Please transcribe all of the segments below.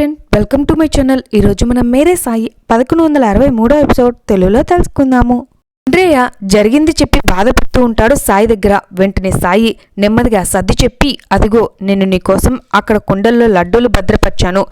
Friend welcome to my channel ఈరోజు మనం మేరే సాయి పదకొండు వందల అరవై మూడో ఎపిసోడ్ తెలుగులో తెలుసుకుందాము. అండ్రేయ జరిగింది చెప్పి బాధపడుతూ ఉంటాడు సాయి దగ్గర. వెంటనే సాయి నెమ్మదిగా సర్ది చెప్పి అదిగో నేను నీకోసం అక్కడ కుండల్లో లడ్డూలు భద్రపరిచాను.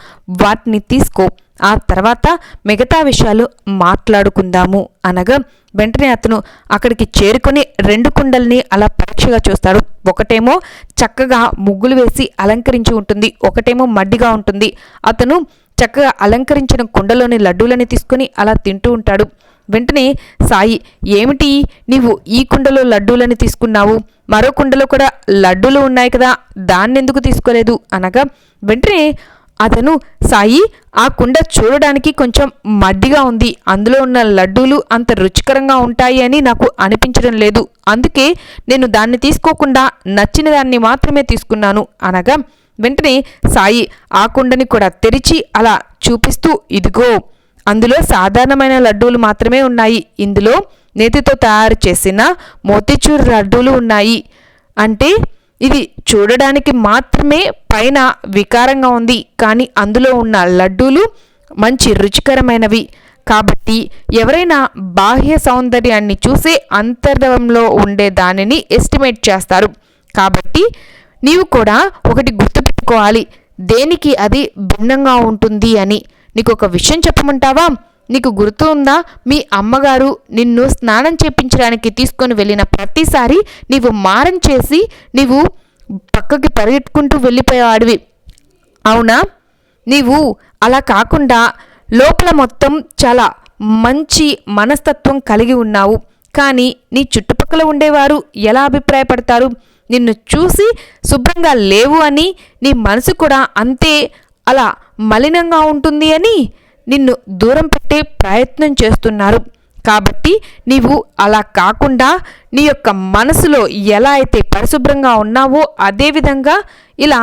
వాటిని తీసుకో. ఆ తర్వాత మిగతా విషయాలు మాట్లాడుకుందాము అనగా వెంటనే అతను అక్కడికి చేరుకొని రెండు కుండల్ని అలా పరీక్షగా చూస్తాడు. ఒకటేమో చక్కగా ముగ్గులు వేసి అలంకరించి ఉంటుంది. ఒకటేమో మడ్డిగా ఉంటుంది. అతను చక్కగా అలంకరించిన కుండలోని లడ్డూలని తీసుకొని అలా తింటూ ఉంటాడు. వెంటనే సాయి ఏమిటి? నీవు ఈ కుండలో లడ్డూలని తీసుకున్నావు. మరో కుండలో కూడా లడ్డూలు ఉన్నాయి కదా దాన్నెందుకు తీసుకోలేదు? అనగా వెంటనే అతను సాయి ఆ కుండ చూడడానికి కొంచెం మడ్డిగా ఉంది. అందులో ఉన్న లడ్డూలు అంత రుచికరంగా ఉంటాయి అని నాకు అనిపించడం లేదు. అందుకే నేను దాన్ని తీసుకోకుండా నచ్చిన దాన్ని మాత్రమే తీసుకున్నాను. అనగా వెంటనే సాయి ఆ కుండని కూడా తెరిచి అలా చూపిస్తూ ఇదిగో అందులో సాధారణమైన లడ్డూలు మాత్రమే ఉన్నాయి. ఇందులో నేతితో తయారు చేసిన మోతిచూర్ లడ్డూలు ఉన్నాయి. అంటే ఇది చూడడానికి మాత్రమే పైన వికారంగా ఉంది. కానీ అందులో ఉన్న లడ్డూలు మంచి రుచికరమైనవి. కాబట్టి ఎవరైనా బాహ్య సౌందర్యాన్ని చూసే అంతర్వంలో ఉండే దానిని ఎస్టిమేట్ చేస్తారు. కాబట్టి నీవు కూడా ఒకటి గుర్తుపెట్టుకోవాలి. దేనికి అది భిన్నంగా ఉంటుంది అని. నీకు ఒక విషయం చెప్పమంటావా? నీకు గుర్తు ఉందా? మీ అమ్మగారు నిన్ను స్నానం చేపించడానికి తీసుకొని వెళ్ళిన ప్రతిసారి నీవు మారం చేసి నీవు పక్కకి పరిగెట్టుకుంటూ వెళ్ళిపోయేవాడివి. అవునా? నీవు అలా కాకుండా లోపల మొత్తం చాలా మంచి మనస్తత్వం కలిగి ఉన్నావు. కానీ నీ చుట్టుపక్కల ఉండేవారు ఎలా అభిప్రాయపడతారు? నిన్ను చూసి శుభ్రంగా లేవు అని నీ మనసు కూడా అంతే అలా మలినంగా ఉంటుంది అని నిన్ను దూరం పెట్టే ప్రయత్నం చేస్తున్నారు. కాబట్టి నీవు అలా కాకుండా నీ యొక్క మనసులో ఎలా అయితే పరిశుభ్రంగా ఉన్నావో అదేవిధంగా ఇలా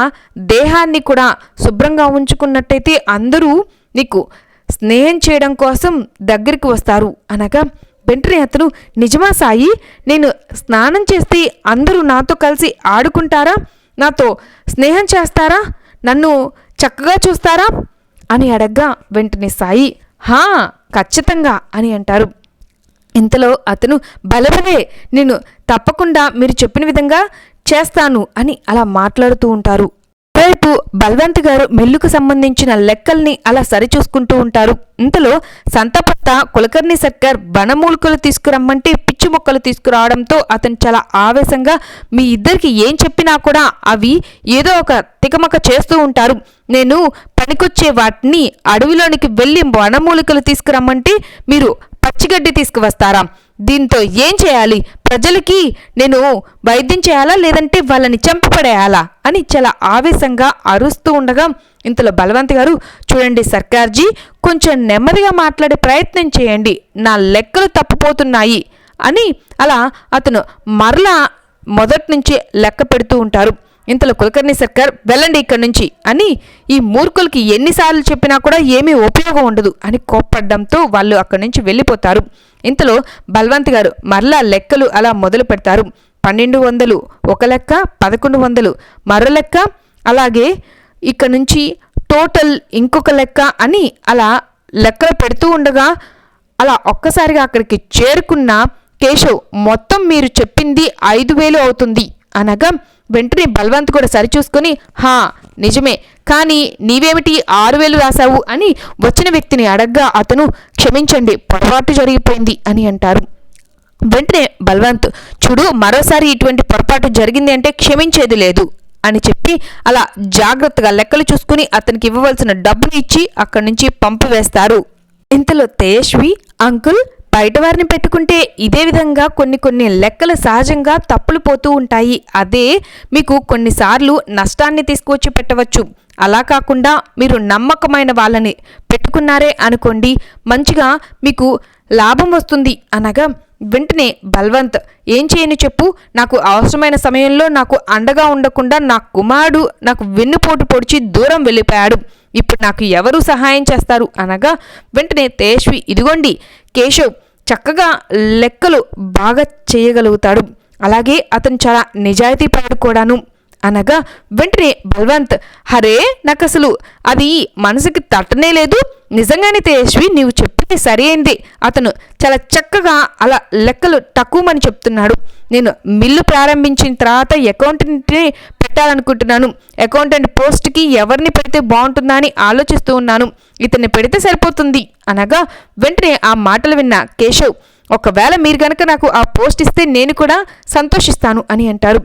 దేహాన్ని కూడా శుభ్రంగా ఉంచుకున్నట్టయితే అందరూ నీకు స్నేహం చేయడం కోసం దగ్గరికి వస్తారు. అనగా వెంటనే అతను నిజమా సాయి నేను స్నానం చేస్తే అందరూ నాతో కలిసి ఆడుకుంటారా? నాతో స్నేహం చేస్తారా? నన్ను చక్కగా చూస్తారా? అని అడగ్గా వెంటనే సాయి హా ఖచ్చితంగా అని అంటారు. ఇంతలో అతను బలబలే నేను తప్పకుండా మీరు చెప్పిన విధంగా చేస్తాను అని అలా మాట్లాడుతూ ఉంటారు. మరోవైపు బల్వంత్ గారు మెల్లుకు సంబంధించిన లెక్కల్ని అలా సరిచూసుకుంటూ ఉంటారు. ఇంతలో సంతపత్త కులకర్ణి సర్కార్ బనమూలికలు తీసుకురమ్మంటే పిచ్చి మొక్కలు తీసుకురావడంతో అతను చాలా ఆవేశంగా మీ ఇద్దరికి ఏం చెప్పినా కూడా అవి ఏదో ఒక తికమక చేస్తూ ఉంటారు. నేను పనికొచ్చే వాటిని అడవిలోనికి వెళ్ళి వనమూలికలు తీసుకురమ్మంటే మీరు పచ్చిగడ్డి తీసుకువస్తారా? దీంతో ఏం చేయాలి? ప్రజలకి నేను వైద్యం చేయాలా లేదంటే వాళ్ళని చంపపడేయాలా అని చాలా ఆవేశంగా అరుస్తూ ఉండగా ఇంతలో బలవంత్ గారు చూడండి సర్కార్జీ కొంచెం నెమ్మదిగా మాట్లాడే ప్రయత్నం చేయండి. నా లెక్కలు తప్పిపోతున్నాయి అని అలా అతను మరలా మొదటి నుంచే లెక్క పెడుతూ ఉంటారు. ఇంతలో కులకర్ణి సర్కార్ వెళ్ళండి ఇక్కడి నుంచి అని ఈ మూర్ఖులకి ఎన్నిసార్లు చెప్పినా కూడా ఏమీ ఉపయోగం ఉండదు అని కోప్పడ్డంతో వాళ్ళు అక్కడి నుంచి వెళ్ళిపోతారు. ఇంతలో బల్వంత్ గారు మరలా లెక్కలు అలా మొదలు పెడతారు. పన్నెండు వందలు ఒక లెక్క పదకొండు వందలు మరో లెక్క అలాగే ఇక్కడ నుంచి టోటల్ ఇంకొక లెక్క అని అలా లెక్కలు పెడుతూ ఉండగా అలా ఒక్కసారిగా అక్కడికి చేరుకున్న కేశవ్ మొత్తం మీరు చెప్పింది ఐదు వేలు అవుతుంది అనగా వెంటనే బల్వంత్ కూడా సరిచూసుకొని హా నిజమే. కానీ నీవేమిటి ఆరు వేలు రాశావు? అని వచ్చిన వ్యక్తిని అడగ్గా అతను క్షమించండి పొరపాటు జరిగిపోయింది అని అంటారు. వెంటనే బల్వంత్ చూడు మరోసారి ఇటువంటి పొరపాటు జరిగింది అంటే క్షమించేది లేదు అని చెప్పి అలా జాగ్రత్తగా లెక్కలు చూసుకుని అతనికి ఇవ్వవలసిన డబ్బులు ఇచ్చి అక్కడి నుంచి పంపివేస్తారు. ఇంతలో తేజస్వి అంకుల్ బయట వారిని పెట్టుకుంటే ఇదే విధంగా కొన్ని కొన్ని లెక్కలు సహజంగా తప్పులు పోతూ ఉంటాయి. అదే మీకు కొన్నిసార్లు నష్టాన్ని తీసుకొచ్చి పెట్టవచ్చు. అలా కాకుండా మీరు నమ్మకమైన వాళ్ళని పెట్టుకున్నారే అనుకోండి. మంచిగా మీకు లాభం వస్తుంది. అనగా వెంటనే బల్వంత్ ఏం చేయని చెప్పు. నాకు అవసరమైన సమయంలో నాకు అండగా ఉండకుండా నా కుమారుడు నాకు వెన్నుపోటు పొడిచి దూరం వెళ్ళిపోయాడు. ఇప్పుడు నాకు ఎవరు సహాయం చేస్తారు? అనగా వెంటనే తేజ్వి ఇదిగోండి కేశవ్ చక్కగా లెక్కలు బాగా చేయగలుగుతాడు. అలాగే అతను చాలా నిజాయితీ పరుడు కూడాను అనగా వెంటనే బల్వంత్ హరే నాకు అసలు అది మనసుకి తట్టనే లేదు. నిజంగానే తేజస్వి నీవు చెప్పింది సరైంది. అతను చాలా చక్కగా అలా లెక్కలు తక్కువమని చెప్తున్నాడు. నేను మిల్లు ప్రారంభించిన తర్వాత అకౌంటెంట్ని పెట్టాలనుకుంటున్నాను. అకౌంటెంట్ పోస్ట్కి ఎవరిని పెడితే బాగుంటుందా అని ఆలోచిస్తూ ఉన్నాను. ఇతన్ని పెడితే సరిపోతుంది. అనగా వెంటనే ఆ మాటలు విన్న కేశవ్ ఒకవేళ మీరు కనుక నాకు ఆ పోస్ట్ ఇస్తే నేను కూడా సంతోషిస్తాను అని అంటారు.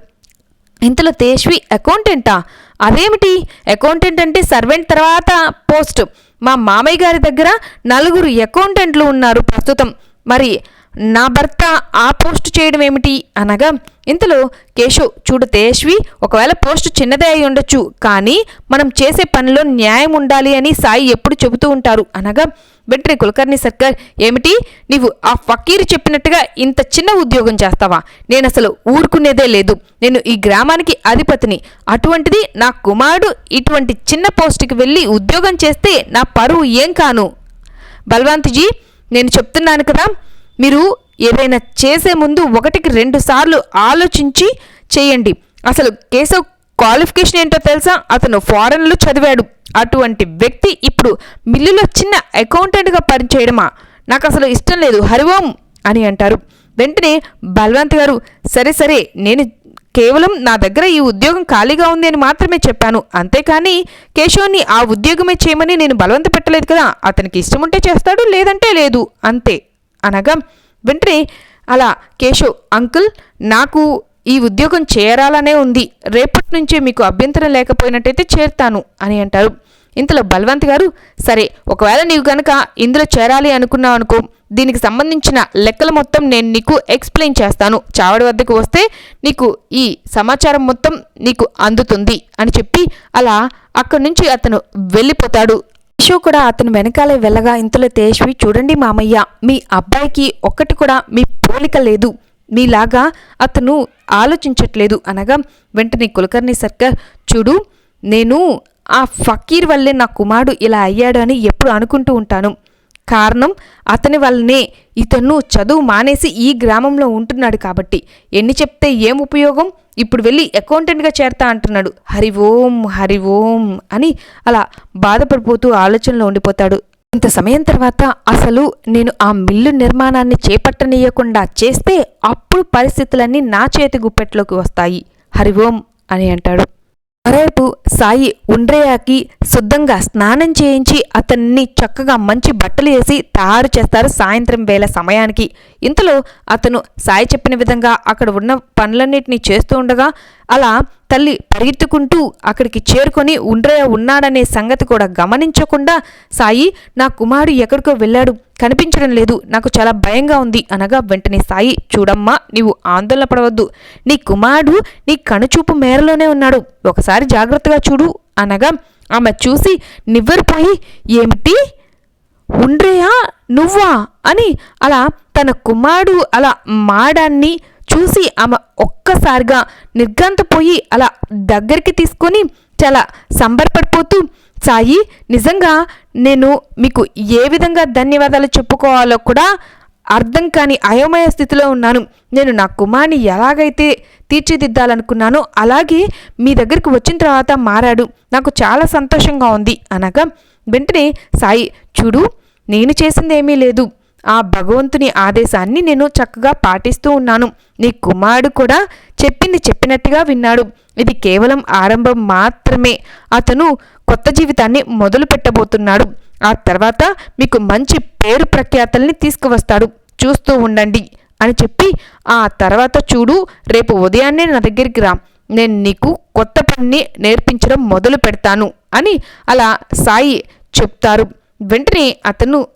ఇంతలో తేజ్వి అకౌంటెంటా? అదేమిటి? అకౌంటెంట్ అంటే సర్వెంట్ తర్వాత పోస్ట్. మా మామయ్య గారి దగ్గర నలుగురు అకౌంటెంట్లు ఉన్నారు ప్రస్తుతం. మరి నా భర్త ఆ పోస్ట్ చేయడం ఏమిటి? అనగా ఇంతలో కేశవ్ చూడు తేజ్వి ఒకవేళ పోస్ట్ చిన్నదే అయి ఉండొచ్చు కానీ మనం చేసే పనిలో న్యాయం ఉండాలి అని సాయి ఎప్పుడు చెబుతూ ఉంటారు. అనగా వెంటనే కులకర్ణి సర్కార్ ఏమిటి? నీవు ఆ ఫకీరు చెప్పినట్టుగా ఇంత చిన్న ఉద్యోగం చేస్తావా? నేను అసలు ఊరుకునేదే లేదు. నేను ఈ గ్రామానికి అధిపతిని. అటువంటిది నా కుమారుడు ఇటువంటి చిన్న పోస్టుకి వెళ్ళి ఉద్యోగం చేస్తే నా పరువు ఏం కాను? బల్వంత్జీ నేను చెప్తున్నాను కదా మీరు ఏదైనా చేసే ముందు ఒకటికి రెండు సార్లు ఆలోచించి చేయండి. అసలు కేశవ్ క్వాలిఫికేషన్ ఏంటో తెలుసా? అతను ఫారెన్లో చదివాడు. అటువంటి వ్యక్తి ఇప్పుడు మిల్లులో చిన్న అకౌంటెంట్గా పనిచేయడమా? నాకు అసలు ఇష్టం లేదు. హరిఓం అని అంటారు. వెంటనే బల్వంత్ గారు సరే సరే నేను కేవలం నా దగ్గర ఈ ఉద్యోగం ఖాళీగా ఉంది అని మాత్రమే చెప్పాను. అంతేకాని కేశవ్ని ఆ ఉద్యోగమే చేయమని నేను బలవంత పెట్టలేదు కదా. అతనికి ఇష్టం ఉంటే చేస్తాడు లేదంటే లేదు. అంతే. అనగా వెంటనే అలా కేశవ్ అంకుల్ నాకు ఈ ఉద్యోగం చేరాలనే ఉంది. రేపటి నుంచే మీకు అభ్యంతరం లేకపోయినట్టయితే చేరుతాను అని అంటారు. ఇంతలో బల్వంత్ గారు సరే ఒకవేళ నీవు కనుక ఇందులో చేరాలి అనుకున్నావు అనుకో దీనికి సంబంధించిన లెక్కలు మొత్తం నేను నీకు ఎక్స్ప్లెయిన్ చేస్తాను. చావడి వద్దకు వస్తే నీకు ఈ సమాచారం మొత్తం నీకు అందుతుంది అని చెప్పి అలా అక్కడి నుంచి అతను వెళ్ళిపోతాడు. యశో కూడా అతను వెనకాలే వెళ్ళగా ఇంతలో తేజ్వి చూడండి మామయ్య మీ అబ్బాయికి ఒక్కటి కూడా మీ పోలిక లేదు. మీలాగా అతను ఆలోచించట్లేదు. అనగా వెంటనే కులకర్ణి సర్కార్ చూడు నేను ఆ ఫకీర్ వల్లే నా కుమారుడు ఇలా అయ్యాడు అని ఎప్పుడు అనుకుంటూ ఉంటాను. కారణం అతని వల్లనే ఇతను చదువు మానేసి ఈ గ్రామంలో ఉంటున్నాడు కాబట్టి. ఎన్ని చెప్తే ఏం ఉపయోగం? ఇప్పుడు వెళ్ళి అకౌంటెంట్గా చేరతా అంటున్నాడు. హరి ఓం హరి ఓం అని అలా బాధపడిపోతూ ఆలోచనలో ఉండిపోతాడు. ఇంత సమయం తర్వాత అసలు నేను ఆ మిల్లు నిర్మాణాన్ని చేపట్టనీయకుండా చేస్తే అప్పుడు పరిస్థితులన్నీ నా చేతి గుప్పెట్లోకి వస్తాయి. హరి ఓం అని అంటాడు. మరోవైపు సాయి ఉండ్రేయాకి శుద్ధంగా స్నానం చేయించి అతన్ని చక్కగా మంచి బట్టలు వేసి తయారు చేస్తారు సాయంత్రం వేళ సమయానికి. ఇంతలో అతను సాయి చెప్పిన విధంగా అక్కడ ఉన్న పనులన్నింటినీ చేస్తూ ఉండగా అలా తల్లి పరిగెత్తుకుంటూ అక్కడికి చేరుకొని ఉండ్రయ్య ఉన్నాడనే సంగతి కూడా గమనించకుండా సాయి నా కుమారుడు ఎక్కడికో వెళ్ళాడు. కనిపించడం లేదు. నాకు చాలా భయంగా ఉంది. అనగా వెంటనే సాయి చూడమ్మా నీవు ఆందోళన పడవద్దు. నీ కుమారుడు నీ కనుచూపు మేరలోనే ఉన్నాడు. ఒకసారి జాగ్రత్తగా చూడు. అనగా ఆమె చూసి నివ్వరిపోయి ఏమిటి? ఉండ్రయా నువ్వా? అని అలా తన కుమారుడు అలా మాడాన్ని చూసి ఆమె ఒక్కసారిగా నిర్ఘాంతపోయి అలా దగ్గరికి తీసుకొని చాలా సంబరపడిపోతూ సాయి నిజంగా నేను మీకు ఏ విధంగా ధన్యవాదాలు చెప్పుకోవాలో కూడా అర్థం కాని అయోమయ స్థితిలో ఉన్నాను. నేను నా కుమార్ని ఎలాగైతే తీర్చిదిద్దాలనుకున్నానో అలాగే మీ దగ్గరికి వచ్చిన తర్వాత మారాడు. నాకు చాలా సంతోషంగా ఉంది. అనగా వెంటనే సాయి చూడు నేను చేసిందేమీ లేదు. ఆ భగవంతుని ఆదేశాన్ని నేను చక్కగా పాటిస్తూ ఉన్నాను. నీ కుమారుడు కూడా చెప్పింది చెప్పినట్టుగా విన్నాడు. ఇది కేవలం ఆరంభం మాత్రమే. అతను కొత్త జీవితాన్ని మొదలు పెట్టబోతున్నాడు. ఆ తర్వాత మీకు మంచి పేరు ప్రఖ్యాతల్ని తీసుకువస్తాడు. చూస్తూ ఉండండి అని చెప్పి ఆ తర్వాత చూడు రేపు ఉదయాన్నే నా దగ్గరికి రా. నేను నీకు కొత్త పనిని నేర్పించడం మొదలు పెడతాను అని అలా సాయి చెప్తారు. వెంటనే అతను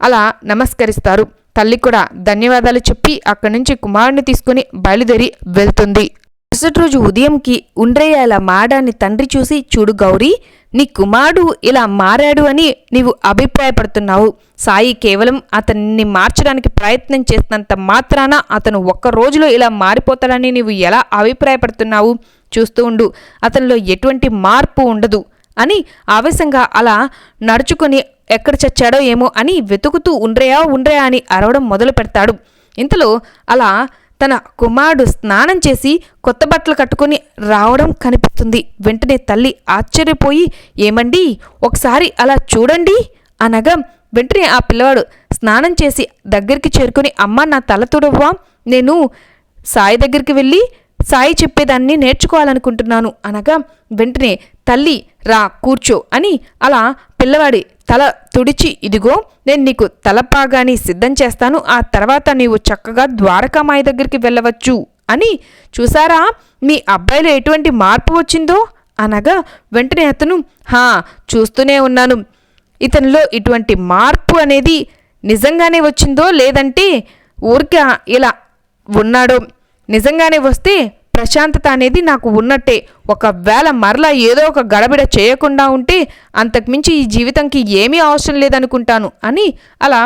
అలా నమస్కరిస్తారు. తల్లి కూడా ధన్యవాదాలు చెప్పి అక్కడి నుంచి కుమారుడిని తీసుకుని బయలుదేరి వెళ్తుంది. మరుసటి రోజు ఉదయంకి ఉండ్రయ్య ఇలా మాడాన్ని తండ్రి చూసి చూడు గౌరీ నీ కుమారుడు ఇలా మారాడు అని నీవు అభిప్రాయపడుతున్నావు. సాయి కేవలం అతన్ని మార్చడానికి ప్రయత్నం చేసినంత మాత్రాన అతను ఒక్క రోజులో ఇలా మారిపోతాడని నీవు ఎలా అభిప్రాయపడుతున్నావు? చూస్తూ ఉండు అతనిలో ఎటువంటి మార్పు ఉండదు అని ఆవేశంగా అలా నడుచుకొని ఎక్కడ చచ్చాడో ఏమో అని వెతుకుతూ ఉండ్రయా ఉండ్రయా అని అరవడం మొదలు పెడతాడు. ఇంతలో అలా తన కుమారుడు స్నానం చేసి కొత్త బట్టలు కట్టుకొని రావడం కనిపిస్తుంది. వెంటనే తల్లి ఆశ్చర్యపోయి ఏమండి ఒకసారి అలా చూడండి అనగా వెంటనే ఆ పిల్లవాడు స్నానం చేసి దగ్గరికి చేరుకుని అమ్మ నా తల తుడవ్వా నేను సాయి దగ్గరికి వెళ్ళి సాయి చెప్పేదాన్ని నేర్చుకోవాలనుకుంటున్నాను అనగా వెంటనే తల్లి రా కూర్చో అని అలా పిల్లవాడి తల తుడిచి ఇదిగో నేను నీకు తలపాగాని సిద్ధం చేస్తాను. ఆ తర్వాత నీవు చక్కగా ద్వారకామాయి దగ్గరికి వెళ్ళవచ్చు. అని చూసారా మీ అబ్బాయిలో ఎటువంటి మార్పు వచ్చిందో? అనగా వెంటనే అతను హా చూస్తూనే ఉన్నాను. ఇతనిలో ఇటువంటి మార్పు అనేది నిజంగానే వచ్చిందో లేదంటే ఊరికే ఇలా ఉన్నాడో. నిజంగానే వస్తే ప్రశాంతత అనేది నాకు ఉన్నట్టే. ఒకవేళ మరలా ఏదో ఒక గడబిడ చేయకుండా ఉంటే అంతకుమించి ఈ జీవితంకి ఏమీ అవసరం లేదనుకుంటాను అని అలా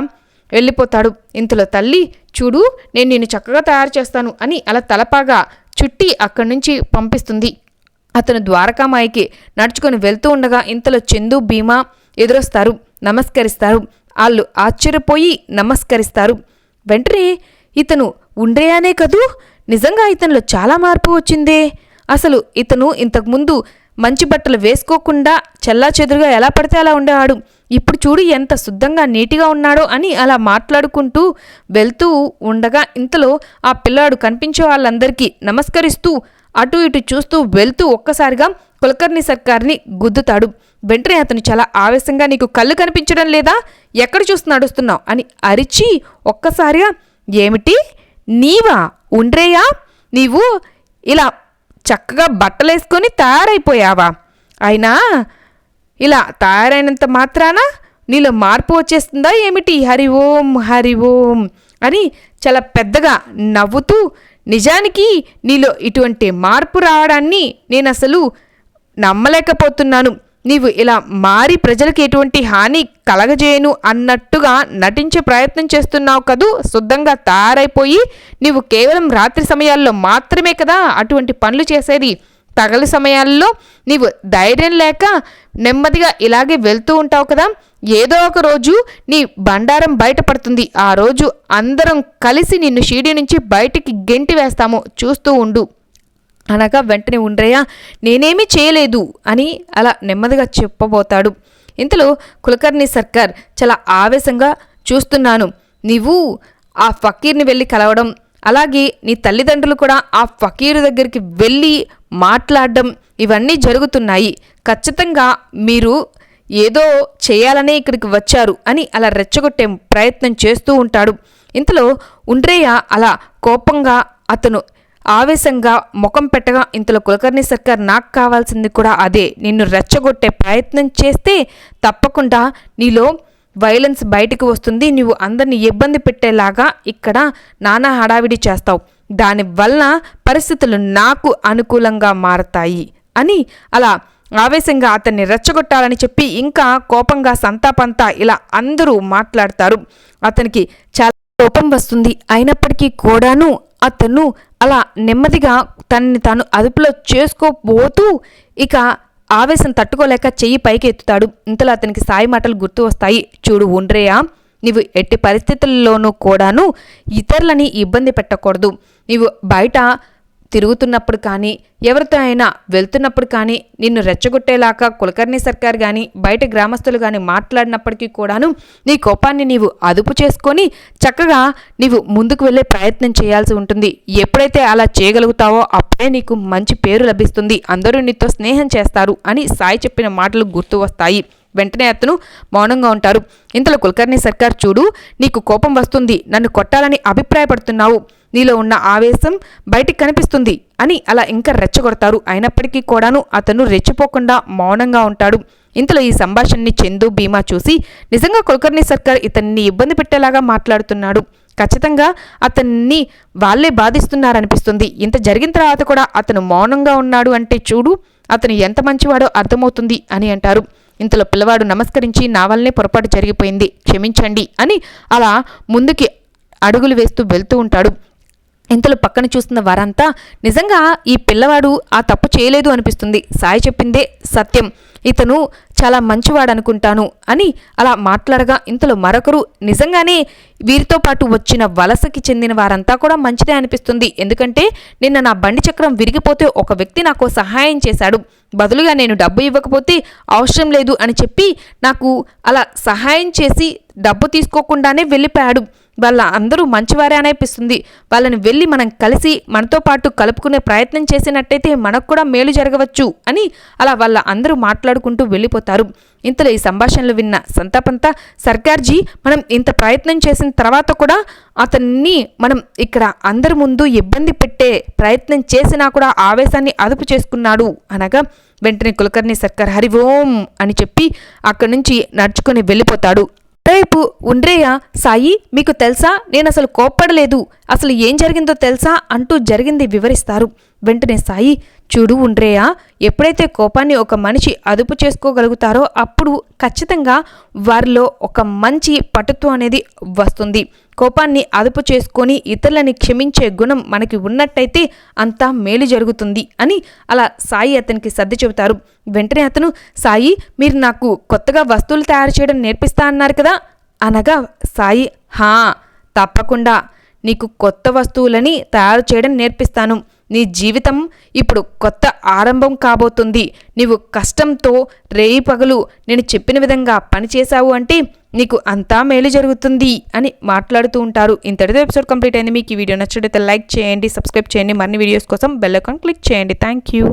వెళ్ళిపోతాడు. ఇంతలో తల్లి చూడు నేను నిన్ను చక్కగా తయారు చేస్తాను అని అలా తలపాగా చుట్టి అక్కడి నుంచి పంపిస్తుంది. అతను ద్వారకామాయికి నడుచుకొని వెళ్తూ ఉండగా ఇంతలో చందు భీమా ఎదురొస్తారు. నమస్కరిస్తారు. వాళ్ళు ఆశ్చర్యపోయి నమస్కరిస్తారు. వెంటనే ఇతను ఉండ్రేయానే కదూ? నిజంగా ఇతనిలో చాలా మార్పు వచ్చిందే. అసలు ఇతను ఇంతకుముందు మంచి బట్టలు వేసుకోకుండా చెల్లా చెదురుగా ఎలా పడితే అలా ఉండేవాడు. ఇప్పుడు చూడు ఎంత శుద్ధంగా నీటిగా ఉన్నాడో అని అలా మాట్లాడుకుంటూ వెళ్తూ ఉండగా ఇంతలో ఆ పిల్లాడు కనిపించే వాళ్ళందరికీ నమస్కరిస్తూ అటు ఇటు చూస్తూ వెళ్తూ ఒక్కసారిగా కులకర్ణి సర్కార్ని గుద్దుతాడు. వెంటనే అతను చాలా ఆవేశంగా నీకు కళ్ళు కనిపించడం లేదా? ఎక్కడ చూసి నడుస్తున్నావు? అని అరిచి ఒక్కసారిగా ఏమిటి? నీవా? ఉండ్రేయా? నీవు ఇలా చక్కగా బట్టలేసుకొని తయారైపోయావా? అయినా ఇలా తయారైనంత మాత్రాన నీలో మార్పు వచ్చేస్తుందా ఏమిటి? హరి ఓం హరి ఓం అని చాలా పెద్దగా నవ్వుతూ నిజానికి నీలో ఇటువంటి మార్పు రావడాన్ని నేను అసలు నమ్మలేకపోతున్నాను. నీవు ఇలా మారి ప్రజలకు ఎటువంటి హాని కలగజేయను అన్నట్టుగా నటించే ప్రయత్నం చేస్తున్నావు కదూ? శుద్ధంగా తయారైపోయి నీవు కేవలం రాత్రి సమయాల్లో మాత్రమే కదా అటువంటి పనులు చేసేది. తగలి సమయాల్లో నీవు ధైర్యం లేక నెమ్మదిగా ఇలాగే వెళ్తూ ఉంటావు కదా? ఏదో ఒక రోజు నీ బండారం బయటపడుతుంది. ఆ రోజు అందరం కలిసి నిన్ను షీడీ నుంచి బయటికి గెంటి వేస్తాము. చూస్తూ ఉండు. అనగా వెంటనే ఉండ్రయ్య నేనేమీ చేయలేదు అని అలా నెమ్మదిగా చెప్పబోతాడు. ఇంతలో కులకర్ణి సర్కార్ చాలా ఆవేశంగా చూస్తున్నాను. నీవు ఆ ఫకీర్ని వెళ్ళి కలవడం అలాగే నీ తల్లిదండ్రులు కూడా ఆ ఫకీరు దగ్గరికి వెళ్ళి మాట్లాడడం ఇవన్నీ జరుగుతున్నాయి. ఖచ్చితంగా మీరు ఏదో చేయాలనే ఇక్కడికి వచ్చారు అని అలా రెచ్చగొట్టే ప్రయత్నం చేస్తూ ఉంటాడు. ఇంతలో ఉండ్రేయ అలా కోపంగా అతను ఆవేశంగా ముఖం పెట్టగా ఇంతలో కులకర్ణి సర్కార్ నాకు కావాల్సింది కూడా అదే. నిన్ను రెచ్చగొట్టే ప్రయత్నం చేస్తే తప్పకుండా నీలో వైలెన్స్ బయటకు వస్తుంది. నువ్వు అందరిని ఇబ్బంది పెట్టేలాగా ఇక్కడ నానా హడావిడి చేస్తావు. దానివల్ల పరిస్థితులు నాకు అనుకూలంగా మారతాయి అని అలా ఆవేశంగా అతన్ని రెచ్చగొట్టాలని చెప్పి ఇంకా కోపంగా సంతాపంతా ఇలా అందరూ మాట్లాడతారు. అతనికి చాలా కోపం వస్తుంది. అయినప్పటికీ కూడాను అతను అలా నెమ్మదిగా తనని తాను అదుపులో చేసుకోబోతూ ఇక ఆవేశం తట్టుకోలేక చెయ్యి పైకి ఎత్తుతాడు ఇంతలో అతనికి సాయి మాటలు గుర్తు వస్తాయి. చూడు ఉండ్రేయా నీవు ఎట్టి పరిస్థితుల్లోనూ కూడాను ఇతరులని ఇబ్బంది పెట్టకూడదు. నీవు బయట తిరుగుతున్నప్పుడు కానీ ఎవరితో అయినా వెళ్తున్నప్పుడు కానీ నిన్ను రెచ్చగొట్టేలాగా కులకర్ణి సర్కార్ కానీ బయట గ్రామస్తులు కానీ మాట్లాడినప్పటికీ కూడాను నీ కోపాన్ని నీవు అదుపు చేసుకొని చక్కగా నీవు ముందుకు వెళ్ళే ప్రయత్నం చేయాల్సి ఉంటుంది. ఎప్పుడైతే అలా చేయగలుగుతావో అప్పుడే నీకు మంచి పేరు లభిస్తుంది. అందరూ నీతో స్నేహం చేస్తారు అని సాయి చెప్పిన మాటలు గుర్తు వస్తాయి. వెంటనే అతను మౌనంగా ఉంటారు. ఇంతలో కులకర్ణి సర్కార్ చూడు నీకు కోపం వస్తుంది. నన్ను కొట్టాలని అభిప్రాయపడుతున్నావు. నీలో ఉన్న ఆవేశం బయటికి కనిపిస్తుంది అని అలా ఇంకా రెచ్చగొడతారు. అయినప్పటికీ కూడాను అతను రెచ్చిపోకుండా మౌనంగా ఉంటాడు. ఇంతలో ఈ సంభాషణని చందు భీమా చూసి నిజంగా కులకర్ణి సర్కార్ ఇతన్ని ఇబ్బంది పెట్టేలాగా మాట్లాడుతున్నాడు. ఖచ్చితంగా అతన్ని వాళ్ళే బాధిస్తున్నారనిపిస్తుంది. ఇంత జరిగిన తర్వాత కూడా అతను మౌనంగా ఉన్నాడు అంటే చూడు అతను ఎంత మంచివాడో అర్థమవుతుంది అని అంటారు. ఇంతలో పిల్లవాడు నమస్కరించి నా వల్లనే పొరపాటు జరిగిపోయింది క్షమించండి అని అలా ముందుకి అడుగులు వేస్తూ వెళ్తూ ఉంటాడు. ఇంతలో పక్కన చూస్తున్న వారంతా నిజంగా ఈ పిల్లవాడు ఆ తప్పు చేయలేదు అనిపిస్తుంది. సాయి చెప్పిందే సత్యం. ఇతను చాలా మంచివాడు అనుకుంటాను అని అలా మాట్లాడగా ఇంతలో మరొకరు నిజంగానే వీరితో పాటు వచ్చిన వలసకి చెందిన వారంతా కూడా మంచిదే అనిపిస్తుంది. ఎందుకంటే నిన్న నా బండి చక్రం విరిగిపోతే ఒక వ్యక్తి నాకు సహాయం చేశాడు. బదులుగా నేను డబ్బు ఇవ్వకపోతే అవసరం లేదు అని చెప్పి నాకు అలా సహాయం చేసి డబ్బు తీసుకోకుండానే వెళ్ళిపోయాడు. వాళ్ళ అందరూ మంచివారే అనిపిస్తుంది. వాళ్ళని వెళ్ళి మనం కలిసి మనతో పాటు కలుపుకునే ప్రయత్నం చేసినట్టయితే మనకు కూడా మేలు జరగవచ్చు అని అలా వాళ్ళ అందరూ మాట్లాడుకుంటూ వెళ్ళిపోతారు. ఇంతలో ఈ సంభాషణలు విన్న సంతాపంతా సర్కార్జీ మనం ఇంత ప్రయత్నం చేసిన తర్వాత కూడా అతన్ని మనం ఇక్కడ అందరి ముందు ఇబ్బంది పెట్టే ప్రయత్నం చేసినా కూడా ఆవేశాన్ని అదుపు చేసుకున్నాడు. అనగా వెంటనే కులకర్ణి సర్కార్ హరి ఓం అని చెప్పి అక్కడి నుంచి నడుచుకొని వెళ్ళిపోతాడు. రేపు ఉండ్రేయ? సాయి మీకు తెలుసా? నేను అసలు కోప్పడలేదు. అసలు ఏం జరిగిందో తెలుసా? అంటూ జరిగింది వివరిస్తారు. వెంటనే సాయి చూడు ఉండ్రేయా? ఎప్పుడైతే కోపాన్ని ఒక మనిషి అదుపు చేసుకోగలుగుతారో అప్పుడు ఖచ్చితంగా వారిలో ఒక మంచి పటుత్వం అనేది వస్తుంది. కోపాన్ని అదుపు చేసుకొని ఇతరులని క్షమించే గుణం మనకి ఉన్నట్టయితే అంతా మేలు జరుగుతుంది అని అలా సాయి అతనికి సర్ది చెబుతారు. వెంటనే అతను సాయి మీరు నాకు కొత్తగా వస్తువులు తయారు చేయడం నేర్పిస్తా అన్నారు కదా? అనగా సాయి హా తప్పకుండా. నీకు కొత్త వస్తువులని తయారు చేయడం నేర్పిస్తాను. నీ జీవితం ఇప్పుడు కొత్త ఆరంభం కాబోతుంది. నీవు కష్టంతో రేయి పగలు నేను చెప్పిన విధంగా పనిచేశావు అంటే నీకు అంతా మేలు జరుగుతుంది అని మాట్లాడుతూ ఉంటారు. ఇంతటితో ఎపిసోడ్ కంప్లీట్ అయింది. మీకు ఈ వీడియో నచ్చినట్లయితే లైక్ చేయండి సబ్స్క్రైబ్ చేయండి. మరిన్ని వీడియోస్ కోసం బెల్ ఐకాన్ క్లిక్ చేయండి. Thank you